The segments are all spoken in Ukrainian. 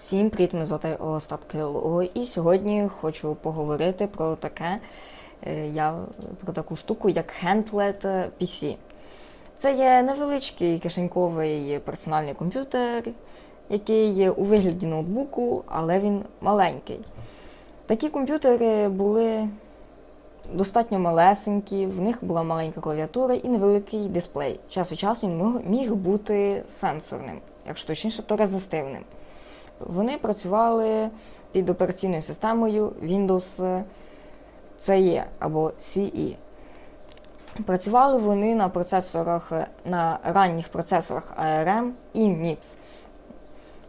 Всім привіт, мене звати Остап Кило, і сьогодні хочу поговорити про таке, е, я, про таку штуку, як Handlet PC. Це є невеличкий кишеньковий персональний комп'ютер, який є у вигляді ноутбуку, але він маленький. Такі комп'ютери були достатньо малесенькі, в них була маленька клавіатура і невеликий дисплей. Час від часу він міг бути сенсорним, якщо точніше, то резистивним. Вони працювали під операційною системою Windows CE або CE. Працювали вони на процесорах, на ранніх процесорах ARM і MIPS.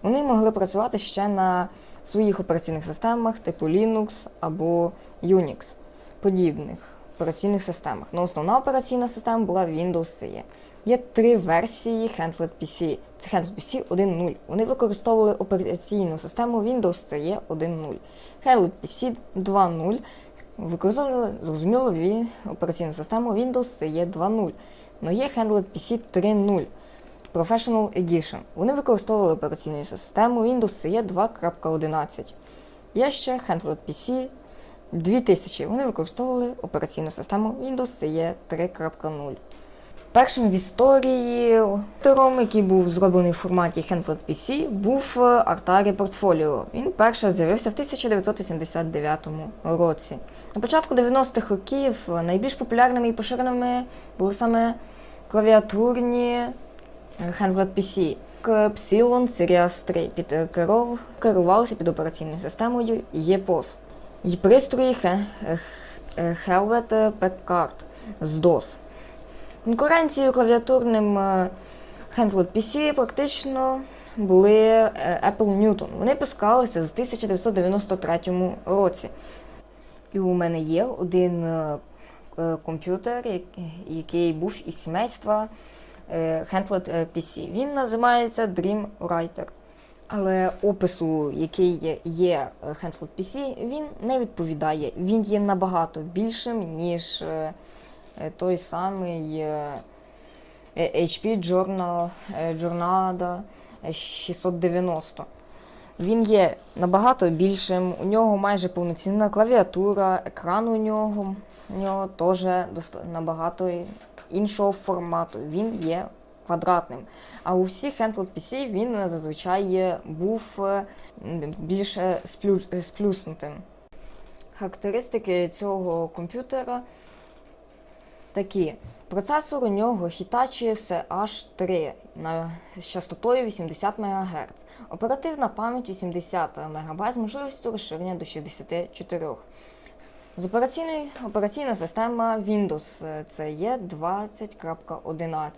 Вони могли працювати ще на своїх операційних системах типу Linux або Unix, подібних операційних системах. Но основна операційна система була Windows CE. Є три версії Handlet PC. Це Handlet PC 1.0. Вони використовували операційну систему Windows CE 1.0. Handlet PC 2.0 використовували, зрозуміло, операційну систему Windows CE 2.0. Но є Handlet PC 3.0. Professional Edition. Вони використовували операційну систему Windows CE 2.11. Є ще Handlet PC 2000. Вони використовували операційну систему Windows CE 3.0. Першим в історії комп'ютером, який був зроблений в форматі Handlet PC, був е, Atari Portfolio. Він перше з'явився в 1989 році. На початку 90-х років е, найбільш популярними і поширеними були саме клавіатурні е, PC. К Psilon Series 3 під керов- керувалися під операційною системою EPOS. І пристрої He- Helvet Packard з DOS. Конкуренцією клавіатурним е, PC практично були е, Apple Newton. Вони пускалися з 1993 році. І у мене є один е, комп'ютер, який був із сімейства е, PC. Він називається Dream Writer. Але опису, який є- е, PC, він не відповідає. Він є набагато більшим, ніж той самий е, е, HP Journal, е, е, 690. Він є набагато більшим, у нього майже повноцінна клавіатура, екран у нього, у нього теж набагато іншого формату. Він є квадратним. А у всіх Handheld PC він е, зазвичай е, був е, е, сплюснутим. Характеристики цього комп'ютера такі. Процесор у нього Hitachi CH3 на з частотою 80 МГц. Оперативна пам'ять 80 МБ з можливістю розширення до 64. З операційної операційна система Windows е, це є 20.11.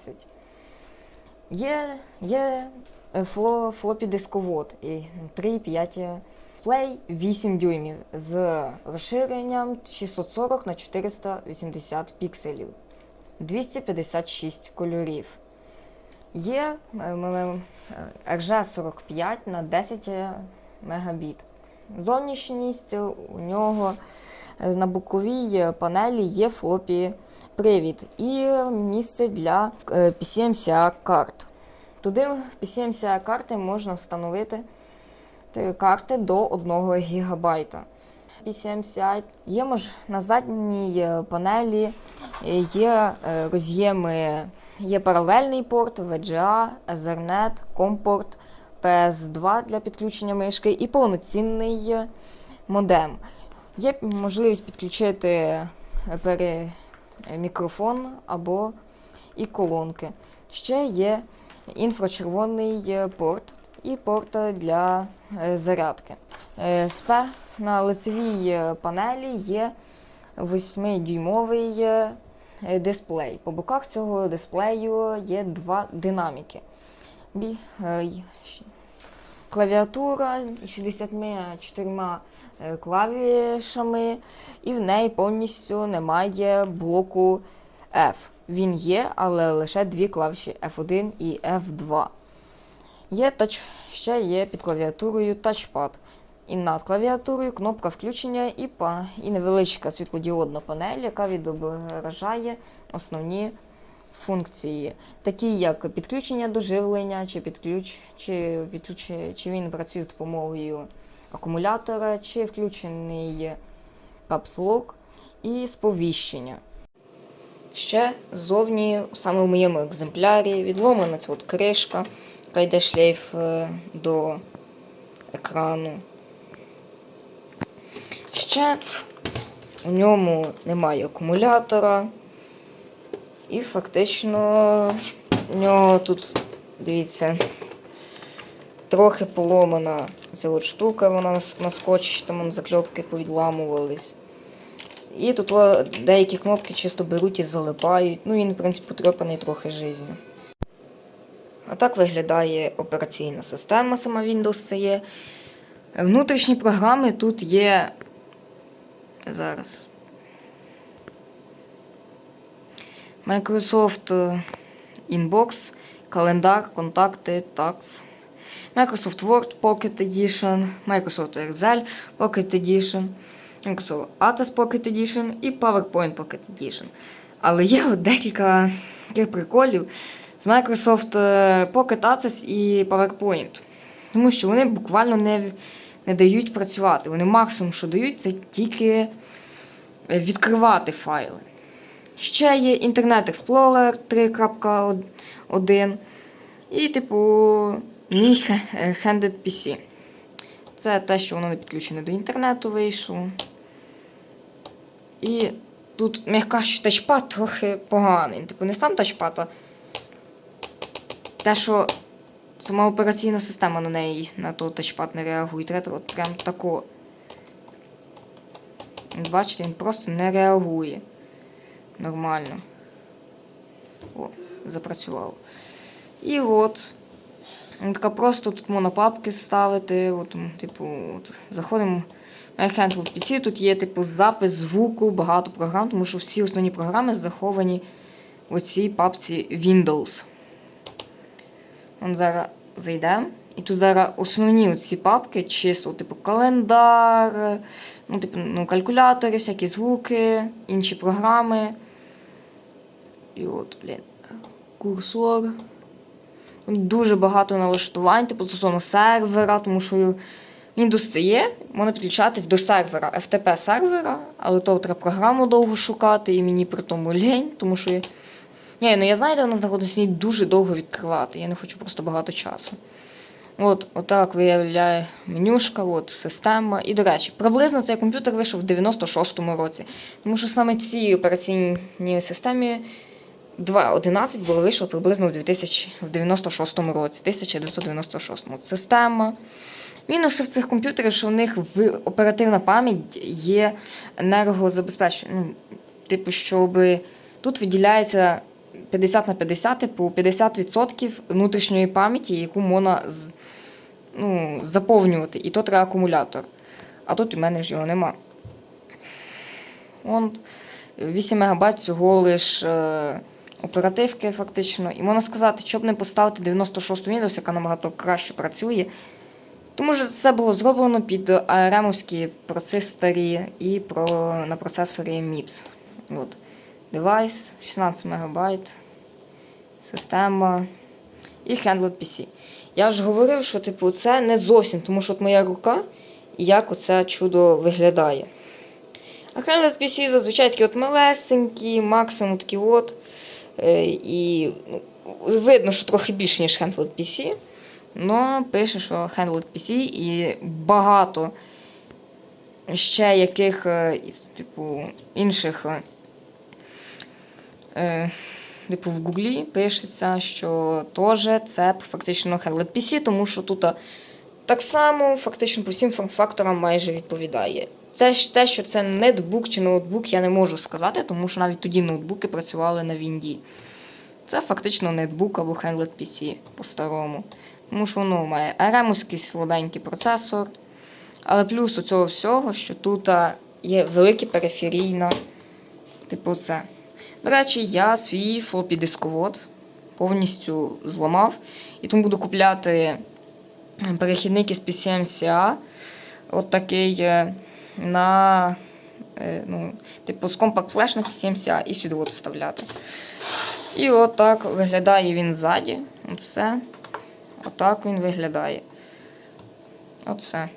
Є, є е, фло, флопі дисковод і 3,5 Play 8 дюймів з розширенням 640 на 480 пікселів, 256 кольорів. Є е, м- м- е, RG45 на 10 мегабіт. Зовнішність у нього е, на боковій е, панелі є флопі привід і місце для е, PCMCA карт. Туди PCMCA карти можна встановити е, карти до 1 ГБ. PCMCI є мож... на задній е, панелі е, є е, роз'єми, є паралельний порт, VGA, Ethernet, COM-порт, PS2 для підключення мишки і повноцінний модем. Є можливість підключити мікрофон або і колонки. Ще є інфрачервоний порт і порт для е, зарядки. Е, спе на лицевій е, панелі є 8-дюймовий е, е, дисплей. По боках цього дисплею є два динаміки. Клавіатура 64 е, клавішами, і в неї повністю немає блоку F. Він є, але лише дві клавіші F1 і F2. Є тач... Ще є під клавіатурою тачпад. І над клавіатурою кнопка включення і, па... і невеличка світлодіодна панель, яка відображає основні функції, такі як підключення до живлення, чи підключ, чи, відключ, чи він працює з допомогою акумулятора, чи включений капслок і сповіщення. Ще ззовні, саме в моєму екземплярі, відломана ця от кришка, яка йде шлейф е, до екрану. Ще у ньому немає акумулятора. І фактично у нього тут, дивіться, трохи поломана ця от штука, вона на, скотч, там закльопки повідламувались. І тут деякі кнопки чисто беруть і залипають. Ну він, в принципі, потрьопаний трохи жизнью. А так виглядає операційна система, сама Windows це є. Внутрішні програми тут є. Зараз. Microsoft е, Inbox, календар, контакти, Tax. Microsoft Word Pocket Edition, Microsoft Excel Pocket Edition, Microsoft Access Pocket Edition і PowerPoint Pocket Edition. Але є от декілька таких приколів з Microsoft е, Pocket Access і PowerPoint. Тому що вони буквально не, не дають працювати. Вони максимум, що дають, це тільки е, відкривати файли. Ще є Internet Explorer 3.1 і, типу, мій Handed PC. Це те, що воно не підключене до інтернету вийшло. І тут м'яка що тачпад трохи поганий. Типу, не сам тачпад, а те, що сама операційна система на неї на той тачпад не реагує. Треба от прям тако. Бачите, він просто не реагує. Нормально. О, запрацювало. І от. Така просто тут можна папки ставити. От, типу, от, заходимо в iHandle PC. Тут є типу запис звуку, багато програм, тому що всі основні програми заховані в цій папці Windows. Вон зараз зайдемо. І тут зараз основні ці папки, чисто, типу календар, ну, типу, ну, калькулятори, всякі звуки, інші програми. І от, блін, курсор. Дуже багато налаштувань, типу стосовно сервера, тому що Windows це є, можна підключатись до сервера, FTP сервера, але то треба програму довго шукати, і мені при тому лень, тому що. Ні, ну я знаю, де вона знаходиться, її дуже довго відкривати. Я не хочу просто багато часу. От, отак виявляє менюшка, от система. І, до речі, приблизно цей комп'ютер вийшов в 96-му році. Тому що саме цій операційній системі 2.11 було вийшло приблизно в 2000, в 96 році, 1996 От Система. Мінус що в цих комп'ютерів, що в них в оперативна пам'ять є енергозабезпечення. Ну, типу, щоб тут виділяється 50 на 50, типу 50% внутрішньої пам'яті, яку можна ну, заповнювати. І то треба акумулятор. А тут у мене ж його нема. Вон 8 МБ всього лиш е, оперативки, фактично. І можна сказати, щоб не поставити 96 Windows, яка набагато краще працює. Тому що це було зроблено під ARM-овські процесори і про, на процесорі MIPS. От. Девайс, 16 МБ, система і Handled PC. Я ж говорив, що типу, це не зовсім, тому що от моя рука і як оце чудо виглядає. А Handled PC зазвичай такі от малесенькі, максимум такі от. Е, і ну, видно, що трохи більше, ніж Handled PC. Но пише, що Handled PC і багато ще яких, е, типу, інших. Е, типу, в Гуглі пишеться, що теж це фактично Handled PC, тому що тут так само фактично по всім форм-факторам майже відповідає. Це ж те, що це нетбук чи ноутбук, я не можу сказати, тому що навіть тоді ноутбуки працювали на Вінді. Це фактично нетбук або Handled PC по-старому. Тому що воно має ARM-овський слабенький процесор. Але плюс у цього всього, що тут є великий периферійна, типу це. До речі, я свій флопі дисковод повністю зламав. І тому буду купляти перехідник із PCMCA. От такий е, на е, ну, типу з Compact Flash на PCMCA і сюди от вставляти. І отак виглядає він ззаді. От все. Отак він виглядає. Оце.